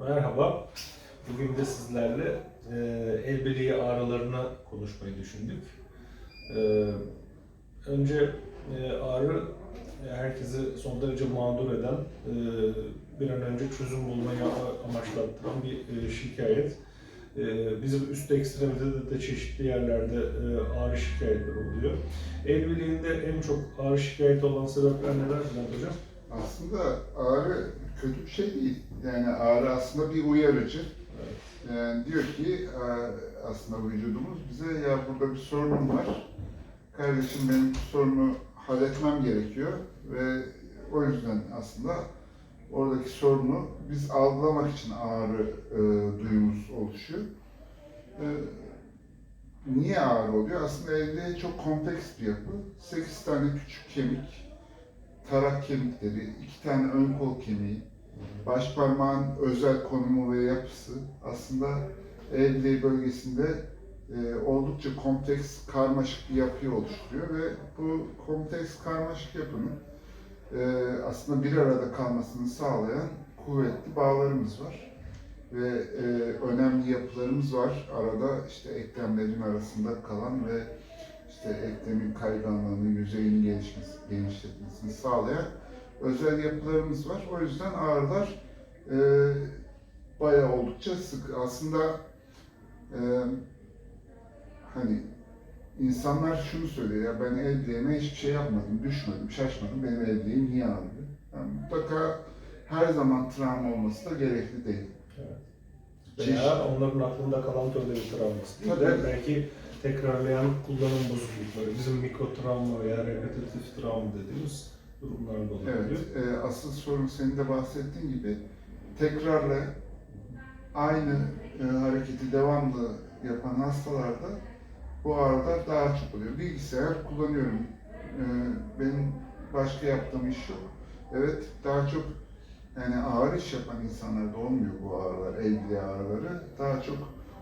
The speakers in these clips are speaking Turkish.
Merhaba. Bugün de sizlerle e, el bileği ağrılarını konuşmayı düşündük. E, önce e, ağrı e, herkesi son derece mağdur eden, e, bir an önce çözüm bulmayı amaçlattıran bir e, şikayet. E, bizim üst ekstremite de çeşitli yerlerde e, ağrı şikayetleri oluyor. El bileğinde en çok ağrı şikayeti olan sebepler neler Hocam? Aslında ağrı kötü bir şey değil. Yani ağrı aslında bir uyarıcı. Yani diyor ki aslında vücudumuz bize ya burada bir sorunum var. Kardeşim benim bu sorunu halletmem gerekiyor ve o yüzden aslında oradaki sorunu biz algılamak için ağrı e, duyumuz oluşuyor. E, niye ağrı oluyor? Aslında elde çok kompleks bir yapı. 8 tane küçük kemik, tarak kemikleri, iki tane ön kol kemiği, baş parmağın özel konumu ve yapısı aslında el bileği bölgesinde e, oldukça kompleks, karmaşık bir yapıyı oluşturuyor ve bu kompleks, karmaşık yapının e, aslında bir arada kalmasını sağlayan kuvvetli bağlarımız var. Ve e, önemli yapılarımız var. Arada işte eklemlerin arasında kalan ve işte eklemin kayganlığını, yüzeyin gelişmesi, genişletmesini sağlayan özel yapılarımız var. O yüzden ağrılar e, bayağı oldukça sık. Aslında e, hani insanlar şunu söylüyor ya ben el bileğime hiçbir şey yapmadım, düşmedim, şaşmadım, benim el bileğim niye ağrıyor? Yani mutlaka her zaman travma olması da gerekli değil. Veya onların aklında kalan türde bir travması değil de Tabii. belki tekrarlayan kullanım bozuklukları, bizim mikrotravma veya repetitif travma dediğimiz durumlar da olabiliyor. Evet, e, asıl sorun senin de bahsettiğin gibi tekrarla aynı e, hareketi devamlı yapan hastalarda bu ağrılar daha çok oluyor. Bilgisayar kullanıyorum. E, benim başka yaptığım iş yok. Evet, daha çok yani ağır iş yapan insanlarda olmuyor bu ağrılar, el bileği ağrıları. Daha çok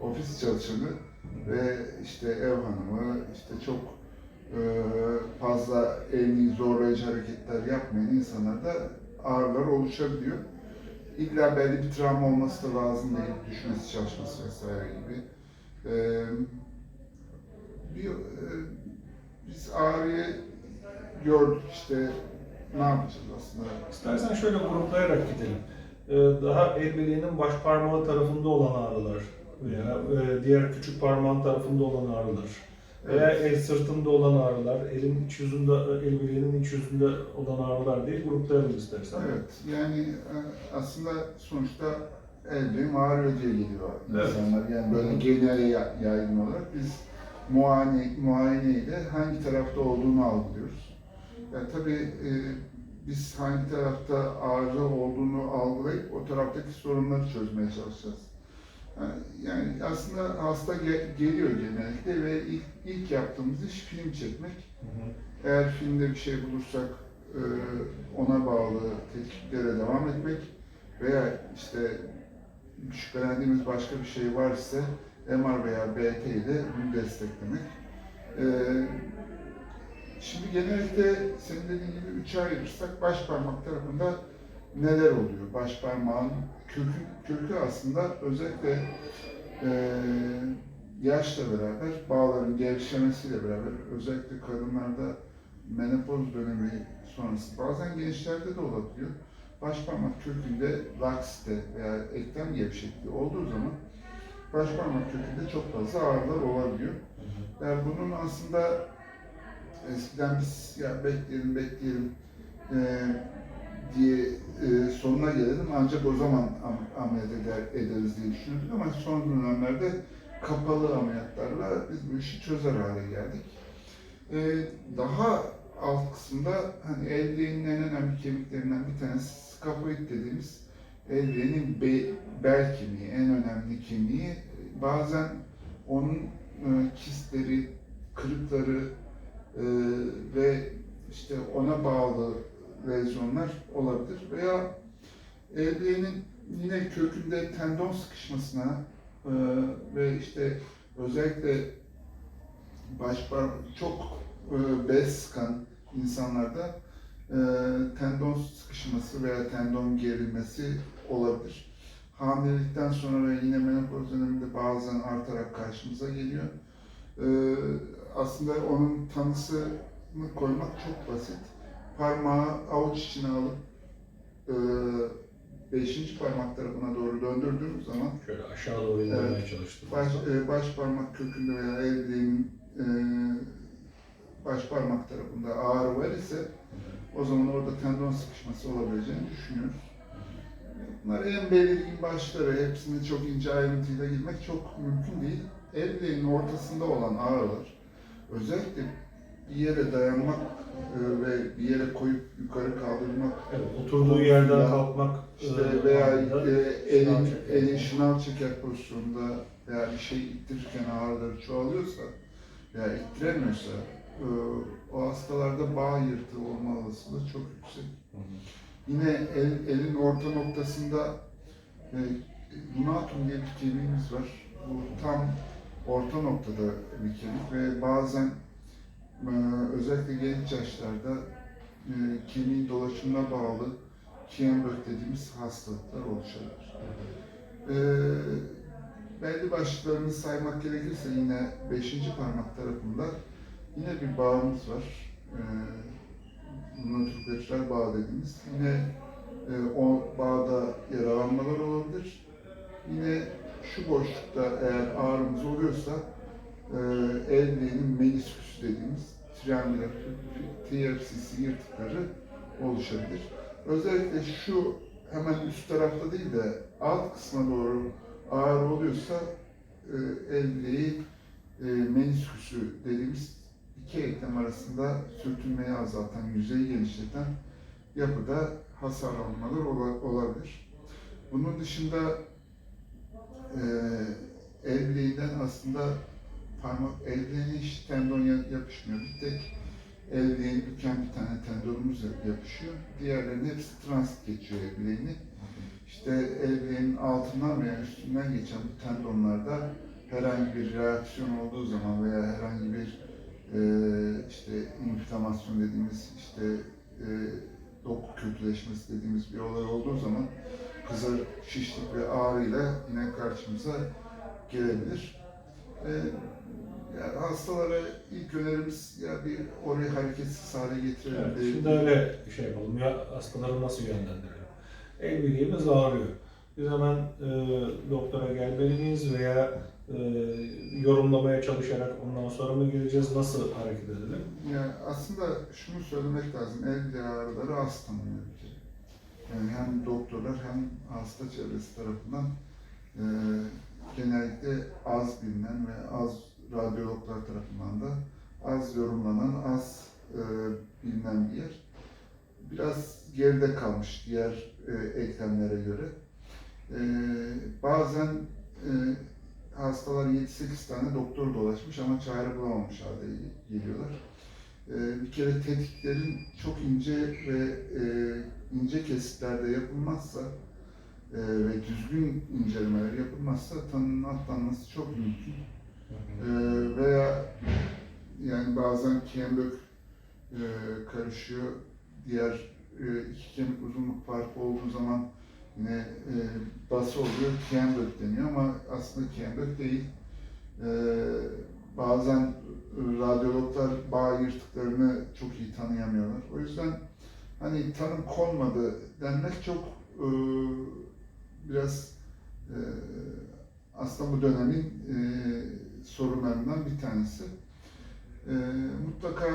ofis çalışanı ve işte ev hanımı, işte çok e, fazla elini zorlayıcı hareketler yapmayan insanlarda ağrılar oluşabiliyor. İlla belli bir travma olması da lazım değil, düşmesi, çalışması vesaire gibi. E, bir, e, biz ağrıyı gördük işte ne yapacağız aslında? İstersen şöyle gruplayarak gidelim. Ee, Daha el baş parmağı tarafında olan ağrılar veya e, diğer küçük parmağın tarafında olan ağrılar veya el sırtında olan ağrılar, elin iç yüzünde, el bileğinin iç yüzünde olan ağrılar diye gruplayalım istersen. Evet, yani e, aslında sonuçta elbim ağrıyor diye geliyor Evet. insanlar. Yani böyle genel ya- yaygın olarak biz muayene, muayeneyle hangi tarafta olduğunu algılıyoruz. Ya tabii e, biz hangi tarafta ağrı olduğunu algılayıp o taraftaki sorunları çözmeye çalışacağız. Yani, aslında hasta ge- geliyor genellikle ve ilk, ilk yaptığımız iş film çekmek. Hı hı. Eğer filmde bir şey bulursak e, ona bağlı tetkiklere devam etmek veya işte şüphelendiğimiz başka bir şey var ise MR veya BT ile bunu desteklemek. E, Şimdi genellikle senin dediğin gibi üçe ayırırsak baş parmak tarafında neler oluyor? Baş parmağın kökü, kökü aslında özellikle e, yaşla beraber, bağların gevşemesiyle beraber özellikle kadınlarda menopoz dönemi sonrası bazen gençlerde de olabiliyor. Baş parmak kökünde laksite veya eklem gevşekliği olduğu zaman baş parmak kökünde çok fazla ağrılar olabiliyor. Yani bunun aslında eskiden biz ya bekleyelim bekleyelim e, diye e, sonuna gelelim ancak o zaman am- ameliyat eder, ederiz diye düşünüyorduk ama son dönemlerde kapalı ameliyatlarla biz bu işi çözer hale geldik. E, daha alt kısımda hani el bileğinin en önemli kemiklerinden bir tanesi skafoid dediğimiz el bileğinin be, bel kemiği, en önemli kemiği. Bazen onun e, kistleri, kırıkları e, ve işte ona bağlı lezyonlar olabilir veya el bileğinin yine kökünde tendon sıkışmasına e, ve işte özellikle baş çok e, bez sıkan insanlarda e, tendon sıkışması veya tendon gerilmesi olabilir. hamilelikten sonra ve yine menopoz döneminde bazen artarak karşımıza geliyor. Ee, aslında onun tanısını koymak çok basit. Parmağı avuç içine alıp e, beşinci parmak tarafına doğru döndürdüğümüz zaman Şöyle aşağı doğru indirmeye çalıştım. baş, e, baş parmak kökünde veya el bileğinin e, baş parmak tarafında ağrı var ise o zaman orada tendon sıkışması olabileceğini düşünüyoruz. Bunlar en belirgin başları, hepsini çok ince ayrıntıyla girmek çok mümkün değil. El bileğinin ortasında olan ağrılar, özellikle bir yere dayanmak e, ve bir yere koyup yukarı kaldırmak Evet, oturduğu yerden kalkmak işte e, veya e, elin, elin şınav çeker pozisyonunda veya bir şey ittirirken ağrıları çoğalıyorsa veya ittiremiyorsa e, o hastalarda bağ yırtığı olma olasılığı çok yüksek. Hı hı. Yine el, elin orta noktasında e, lunatum diye bir kemiğimiz var. Bu tam orta noktada bir kemik ve bazen özellikle genç yaşlarda e, kemiğin dolaşımına bağlı Kienberg dediğimiz hastalıklar oluşabilir. E, belli başlıklarını saymak gerekirse yine beşinci parmak tarafında yine bir bağımız var. E, Lunaturpetral bağ dediğimiz. Yine e, o bağda yaralanmalar olabilir. Yine şu boşlukta eğer ağrımız oluyorsa e, el bileğinin menisküsü dediğimiz triangular TFCC yırtıkları oluşabilir. Özellikle şu hemen üst tarafta değil de alt kısma doğru ağrı oluyorsa e, el bileği e, menisküsü dediğimiz iki eklem arasında sürtünmeyi azaltan, yüzeyi genişleten yapıda hasar almalar ola- olabilir. Bunun dışında e, aslında parmak el bileğine hiç tendon ya- yapışmıyor. Bir tek el bileğini büken bir tane tendonumuz ya- yapışıyor. Diğerlerinin hepsi transit geçiyor el bileğini. İşte el bileğinin altından veya üstünden geçen bu tendonlarda herhangi bir reaksiyon olduğu zaman veya herhangi bir e, işte inflamasyon dediğimiz işte e, doku kötüleşmesi dediğimiz bir olay olduğu zaman kızar, şişlik ve ağrıyla yine karşımıza gelebilir. E, yani hastalara ilk önerimiz ya bir orayı hareketsiz hale getirelim. Evet, şimdi öyle şey yapalım. Ya hastaları nasıl yönlendirelim? El bileğimiz ağrıyor. Biz hemen e, doktora gelmeli miyiz veya e, yorumlamaya çalışarak ondan sonra mı gireceğiz? Nasıl hareket edelim? Yani aslında şunu söylemek lazım, el bileği ağrıları az tanınıyor bir kere. Yani hem doktorlar hem hasta çevresi tarafından e, genellikle az bilinen ve az radyologlar tarafından da az yorumlanan, az e, bilinen bir yer. Biraz geride kalmış diğer e, eklemlere göre. E, bazen e, hastalar 7-8 tane doktor dolaşmış ama çare bulamamış halde geliyorlar. Ee, bir kere tetkiklerin çok ince ve e, ince kesitlerde yapılmazsa e, ve düzgün incelemeler yapılmazsa tanının atlanması çok mümkün. Ee, veya yani bazen kemik e, karışıyor, diğer e, iki kemik uzunluk farkı olduğu zaman yine e, bası oluyor, kemik deniyor ama aslında kemik değil. Ee, bazen radyologlar bağ yırtıklarını çok iyi tanıyamıyorlar. O yüzden hani tanım konmadı denmek çok e, biraz e, aslında bu dönemin e, sorunlarından bir tanesi. E, mutlaka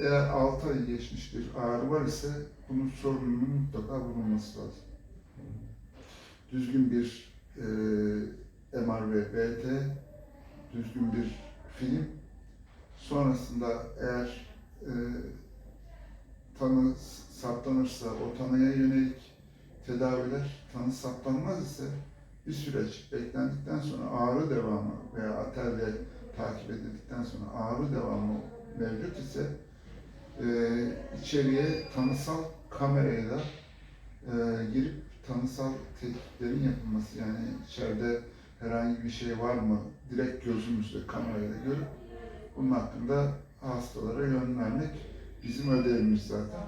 eğer 6 ay geçmiş bir ağrı var ise bunun sorununun mutlaka bulunması lazım. Düzgün bir e, MR ve BT, düzgün bir film. Sonrasında eğer e, tanı saptanırsa o tanıya yönelik tedaviler, tanı saptanmaz ise bir süreç beklendikten sonra ağrı devamı veya atelle takip edildikten sonra ağrı devamı mevcut ise e, içeriye tanısal kamerayla e, girip tanısal tetkiklerin yapılması yani içeride herhangi bir şey var mı direkt gözümüzle kamerayla görüp bunun hakkında hastalara yön vermek bizim ödevimiz zaten.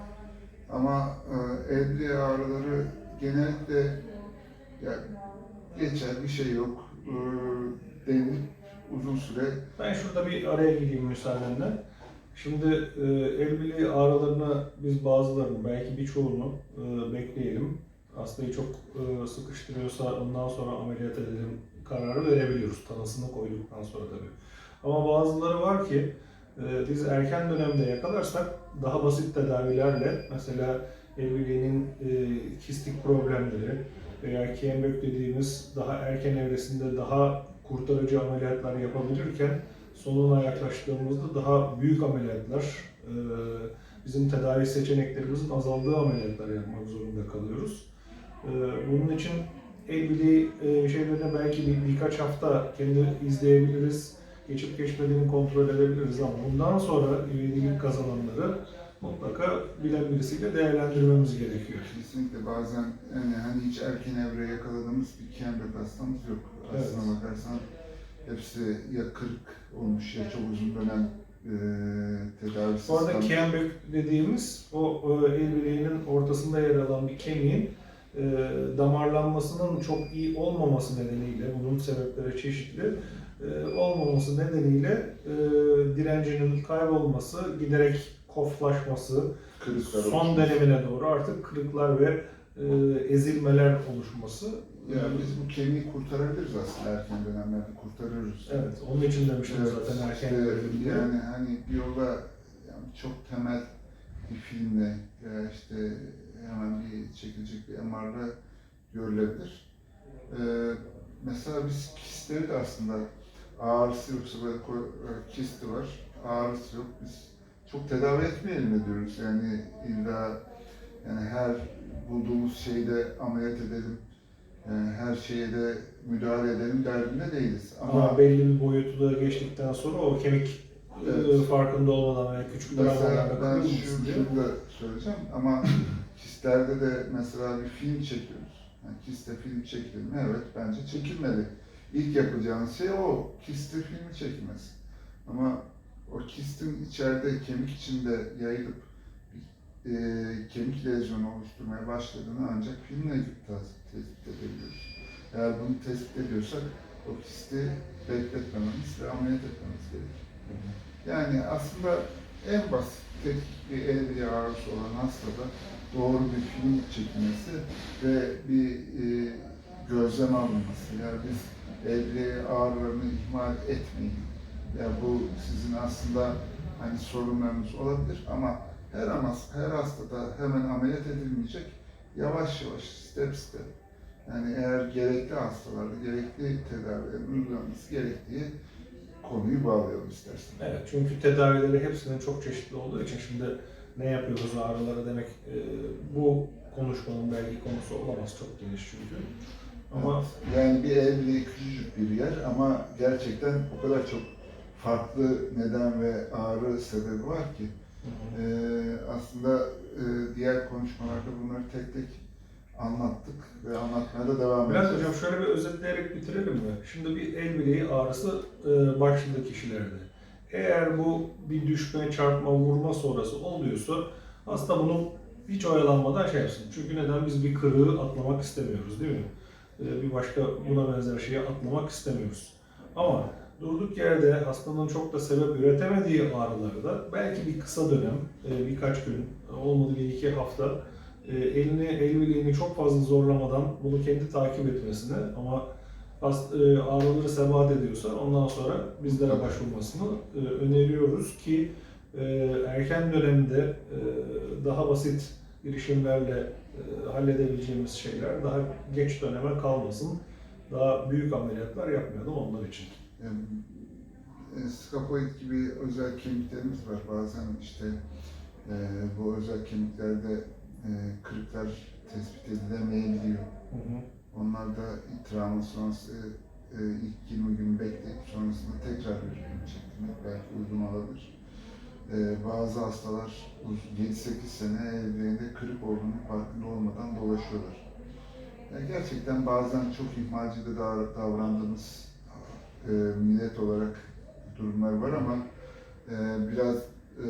Ama e, bileği ağrıları genellikle yani geçer, bir şey yok e, denilip uzun süre Ben şurada bir araya gireyim müsaadenle. Şimdi e, el bileği ağrılarını biz bazılarını, belki birçoğunu e, bekleyelim. Hastayı çok e, sıkıştırıyorsa ondan sonra ameliyat edelim kararı verebiliyoruz. Tanısını koyduktan sonra tabii. Ama bazıları var ki e, biz erken dönemde yakalarsak daha basit tedavilerle mesela el e, kistik problemleri veya kembök dediğimiz daha erken evresinde daha kurtarıcı ameliyatlar yapabilirken sonuna yaklaştığımızda daha büyük ameliyatlar, e, bizim tedavi seçeneklerimizin azaldığı ameliyatlar yapmak zorunda kalıyoruz. E, Bunun için el bileği e, şeylerine belki bir, birkaç hafta kendi izleyebiliriz, geçip geçmediğini kontrol edebiliriz ama bundan sonra üyeliği kazananları mutlaka bilen birisiyle değerlendirmemiz gerekiyor. kesinlikle bazen yani hani hiç erken evre yakaladığımız bir kembek hastamız yok. Aslına Evet. bakarsan hepsi ya kırık olmuş ya çok uzun dönem e, tedavisiz Bu arada kembök dediğimiz o e, el bileğinin ortasında yer alan bir kemiğin e, damarlanmasının çok iyi olmaması nedeniyle, bunun sebepleri çeşitli, e, olmaması nedeniyle e, direncinin kaybolması, giderek koflaşması, kırıklar son olmuş. dönemine doğru artık kırıklar ve e, ezilmeler oluşması. Ya biz bu kemiği kurtarabiliriz aslında erken dönemlerde kurtarıyoruz. Evet, onun için demiştim Evet, zaten erken işte diye. Yani hani bir yola yani çok temel bir filmle ya işte hemen bir çekilecek bir MR'la görülebilir. Ee, mesela biz kistleri de aslında ağrısı yoksa böyle e, kisti var, ağrısı yok. Biz çok tedavi etmeyelim diyoruz. Yani illa yani her bulduğumuz şeyde ameliyat edelim, yani her şeye de müdahale edelim derdinde değiliz. Ama belli bir boyutu da geçtikten sonra o kemik e, Evet. farkında olmadan veya küçük travmalarla ben kırılmasın şu, diye. şunu da söyleyeceğim ama kistlerde de mesela bir film çekiyoruz. Yani kiste film çekilir mi? Evet bence çekilmeli. İlk yapacağınız şey o. Kiste filmi çekmesi. Ama o kistin içeride kemik içinde yayılıp e, kemik lezyonu oluşturmaya başladığını ancak filmle tespit edebiliyoruz. Eğer bunu tespit ediyorsak o kisti bekletmememiz ve ameliyat etmemiz gerekir. Yani aslında en basit tek bir bileği ağrısı olan hastada doğru bir film çekilmesi ve bir e, gözlem alınması. Yani biz bileği ağrılarını ihmal etmeyin. Yani bu sizin aslında hani sorunlarınız olabilir ama her ama her hastada hemen ameliyat edilmeyecek. Yavaş yavaş, step step. Yani eğer gerekli hastalarda gerekli tedavilerin uygulanması gerektiği konuyu bağlayalım istersen. Evet çünkü tedavileri hepsinin çok çeşitli olduğu için şimdi ne yapıyoruz ağrılara demek e, bu konuşmanın belki konusu olamaz çok geniş çünkü. Ama Yani bir bileği küçücük bir yer ama gerçekten o kadar çok farklı neden ve ağrı sebebi var ki Ee, aslında e, diğer konuşmalarda bunları tek tek anlattık ve anlatmaya da devam Bülent edeceğiz. Hocam şöyle bir özetleyerek bitirelim mi? Şimdi bir el bileği ağrısı e, başladı kişilerde. Eğer bu bir düşme, çarpma, vurma sonrası oluyorsa hasta bunu hiç oyalanmadan şey yapsın. Çünkü neden? Biz bir kırığı atlamak istemiyoruz değil mi? E, bir başka buna benzer şeyi atlamak istemiyoruz. Ama durduk yerde hastanın çok da sebep üretemediği ağrıları da belki bir kısa dönem, e, birkaç gün, olmadı bir iki hafta e, elini, el bileğini çok fazla zorlamadan bunu kendi takip etmesini ama e, ağrıları sebat ediyorsa ondan sonra bizlere başvurmasını öneriyoruz ki erken dönemde daha basit girişimlerle halledebileceğimiz şeyler daha geç döneme kalmasın. Daha büyük ameliyatlar yapmayalım onlar için. Yani, e, skapoid gibi özel kemiklerimiz var. Bazen işte e, bu özel kemiklerde e, kırıklar tespit edilemeyebiliyor. Hı hı. Onlar da travma sonrası e, ilk 20 gün bekleyip sonrasında tekrar bir film çektirmek belki uygun olabilir. E, bazı hastalar 7-8 sene ellerinde kırık olduğunu farkında olmadan dolaşıyorlar. Yani gerçekten bazen çok ihmalci de dav- davrandığımız e, millet olarak durumlar var ama e, biraz e,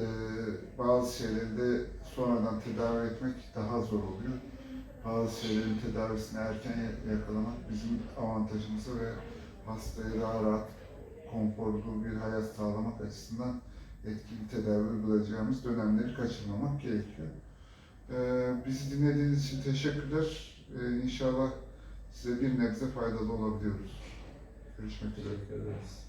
bazı şeyleri de sonradan tedavi etmek daha zor oluyor. bazı şeylerin tedavisini erken ya- yakalamak bizim avantajımıza ve hastaya daha rahat, konforlu bir hayat sağlamak açısından etkili tedavi uygulayacağımız dönemleri kaçırmamak gerekiyor. Ee, bizi dinlediğiniz için teşekkürler. Ee, inşallah size bir nebze faydalı olabiliyoruz. Görüşmek üzere. Teşekkür ederiz.